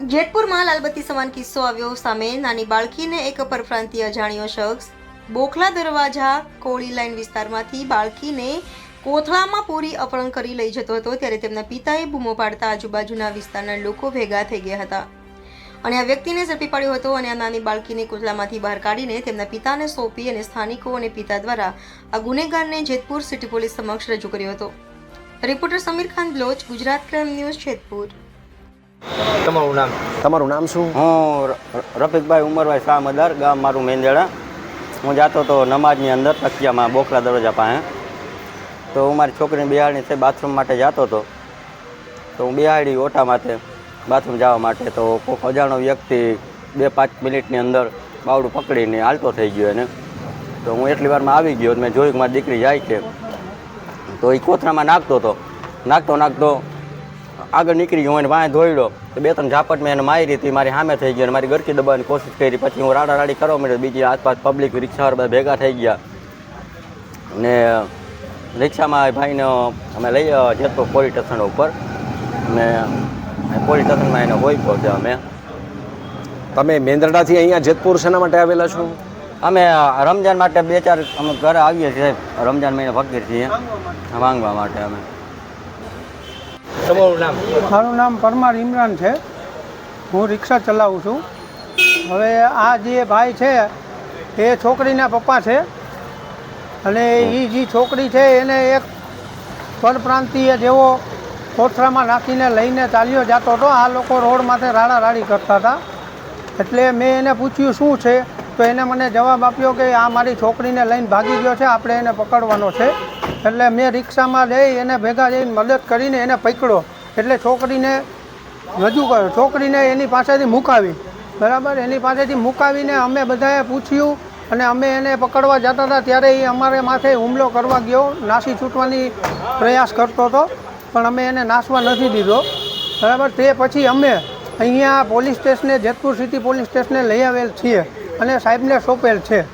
જેતપુરમાં લાલબત્તી સમાન કિસ્સો આવ્યો સામે નાની બાળકીને એક પરપ્રાંતીય અજાણ્યો શખ્સ બોખલા દરવાજા કોળી લાઈન વિસ્તારમાંથી બાળકીને કોથળામાં પૂરી અપહરણ કરી લઈ જતો હતો ત્યારે તેમના પિતાએ બૂમો પાડતા આજુબાજુના વિસ્તારના લોકો ભેગા થઈ ગયા હતા. અને આ વ્યક્તિને ઝડપી પાડ્યો હતો અને આ નાની બાળકીને કોથળામાંથી બહાર કાઢીને તેમના પિતાને સોંપી અને સ્થાનિકો અને પિતા દ્વારા આ ગુનેગારને જેતપુર સિટી પોલીસ સમક્ષ રજૂ કર્યો હતો. Reporter Sameer Khan Baloch, Gujarat crime news, Jetpur. તમારું નામ? તમારું નામ શું? હું રફીકભાઈ ઉમરભાઈ શાહ મદાર ગામ મારું મેંદેડા. હું જાતો હતો નમાજની અંદર તકિયામાં બોખલા દરવાજા પાસે. તો હું મારી છોકરીને બિહારની છે બાથરૂમ માટે જતો હતો તો હું બિહાડી ઓટા માટે બાથરૂમ જવા માટે તો કોઈક અજાણો વ્યક્તિ બે પાંચ મિનિટની અંદર બાવડું પકડીને હાલતો થઈ ગયો એને. તો હું એટલી વારમાં આવી ગયો મેં જોયું કે મારી દીકરી જાય છે તો એ કોથરામાં નાખતો હતો નાખતો નાખતો આગળ નીકળી ગયો એને વાંહે ધોઈડો તો બે ત્રણ ઝાપટ મેં એને મારી હતી મારી સામે થઈ ગયો અને મારી ગરકી દબાવવાની કોશિશ કરી. પછી હું રાડા રાડી કરવા માંડ્યો બીજી આસપાસ પબ્લિક રિક્ષાવાળા બધા ભેગા થઈ ગયા. ને રિક્ષામાં ભાઈને અમે લઈ જતો જેતપુર પોલીસ સ્ટેશન ઉપર. ને પોલીસ સ્ટેશનમાં એને હોય પહોંચ્યા અમે. તમે મેંદરડાથી અહીંયા જેતપુર શેના માટે આવેલા છો? અમે રમજાન માટે બે ચાર અમે ઘરે આવીએ છીએ. રમજાન મહિને ફકીર છીએ માંગવા માટે અમે. તમારું નામ? મારું નામ પરમાર ઇમરાન છે. હું રિક્ષા ચલાવું છું. હવે આ જે ભાઈ છે, એ છોકરીના પપ્પા છે. અને એ જે છોકરી છે, એને એક પરપ્રાંતિય જેવો કોથળામાં નાખીને લઈને ચાલ્યો જતો હતો. આ લોકો રોડ માથે રાડા રાડી કરતા હતા. એટલે મેં એને પૂછ્યું, શું છે? તો એને મને જવાબ આપ્યો કે આ મારી છોકરીને લઈને ભાગી ગયો છે, આપણે એને પકડવાનો છે. એટલે મેં રિક્ષામાં જઈ એને ભેગા જઈને મદદ કરીને એને પકડ્યો. એટલે છોકરીને રજૂ કર્યો. છોકરીને એની પાસેથી મુકાવી. બરાબર? એની પાસેથી મુકાવીને અમે બધાએ પૂછ્યું અને અમે એને પકડવા જતા હતા, ત્યારે એ અમારે માથે હુમલો કરવા ગયો. નાસી છૂટવાની પ્રયાસ કરતો હતો, પણ અમે એને નાસવા નથી દીધો. બરાબર? તે પછી અમે અહીંયા પોલીસ સ્ટેશને, જેતપુર સિટી પોલીસ સ્ટેશને લઈ આવેલ છીએ. અને સાહેબને સોંપેલ છે.